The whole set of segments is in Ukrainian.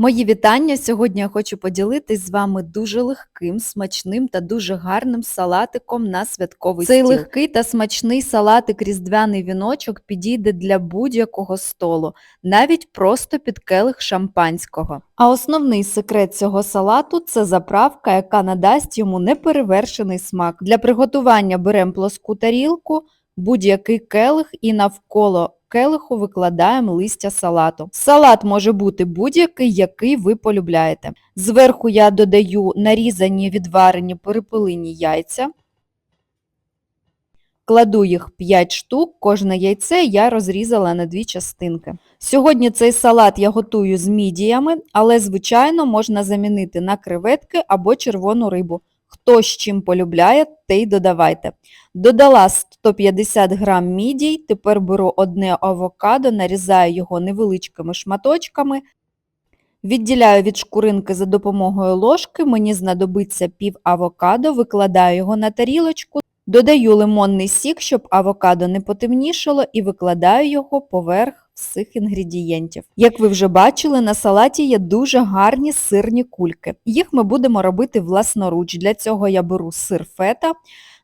Мої вітання! Сьогодні я хочу поділитись з вами дуже легким, смачним та дуже гарним салатиком на святковий Цей стіл. легкий легкий та смачний салатик різдвяний віночок підійде для будь-якого столу, навіть просто під келих шампанського. А основний секрет цього салату – це заправка, яка надасть йому неперевершений смак. Для приготування беремо плоску тарілку, будь-який келих і навколо келиху викладаємо листя салату. Салат може бути будь-який, який ви полюбляєте. Зверху я додаю нарізані відварені перепелині яйця. Кладу їх 5 штук, кожне яйце я розрізала на дві частинки. Сьогодні цей салат я готую з мідіями, але, звичайно, можна замінити на креветки або червону рибу. Хто з чим полюбляє, те й додавайте. Додала 150 грам мідій, тепер беру одне авокадо, нарізаю його невеличкими шматочками, відділяю від шкуринки за допомогою ложки, мені знадобиться пів авокадо, викладаю його на тарілочку, додаю лимонний сік, щоб авокадо не потемнішало, і викладаю його поверх всіх інгредієнтів. Як ви вже бачили, на салаті є дуже гарні сирні кульки. Їх ми будемо робити власноруч. Для цього я беру сир фета,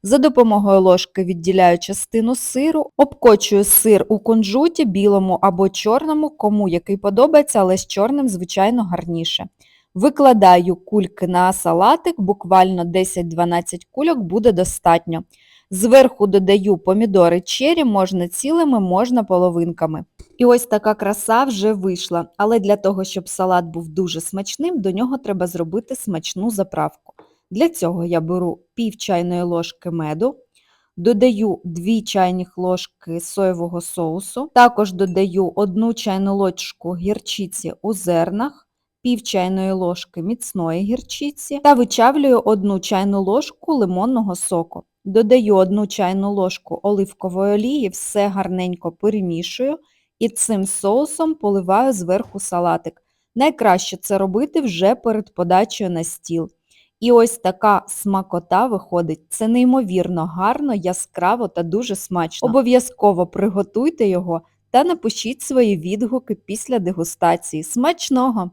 за допомогою ложки відділяю частину сиру, обкочую сир у кунжуті, білому або чорному, кому який подобається, але з чорним, звичайно, гарніше. Викладаю кульки на салатик, буквально 10-12 кульок буде достатньо. Зверху додаю помідори чері, можна цілими, можна половинками. І ось така краса вже вийшла. Але для того, щоб салат був дуже смачним, до нього треба зробити смачну заправку. Для цього я беру пів чайної ложки меду, додаю 2 чайних ложки соєвого соусу, також додаю 1 чайну ложку гірчиці у зернах, пів чайної ложки міцної гірчиці та вичавлюю 1 чайну ложку лимонного соку. Додаю 1 чайну ложку оливкової олії, все гарненько перемішую і цим соусом поливаю зверху салатик. Найкраще це робити вже перед подачею на стіл. І ось така смакота виходить. Це неймовірно гарно, яскраво та дуже смачно. Обов'язково приготуйте його та напишіть свої відгуки після дегустації. Смачного!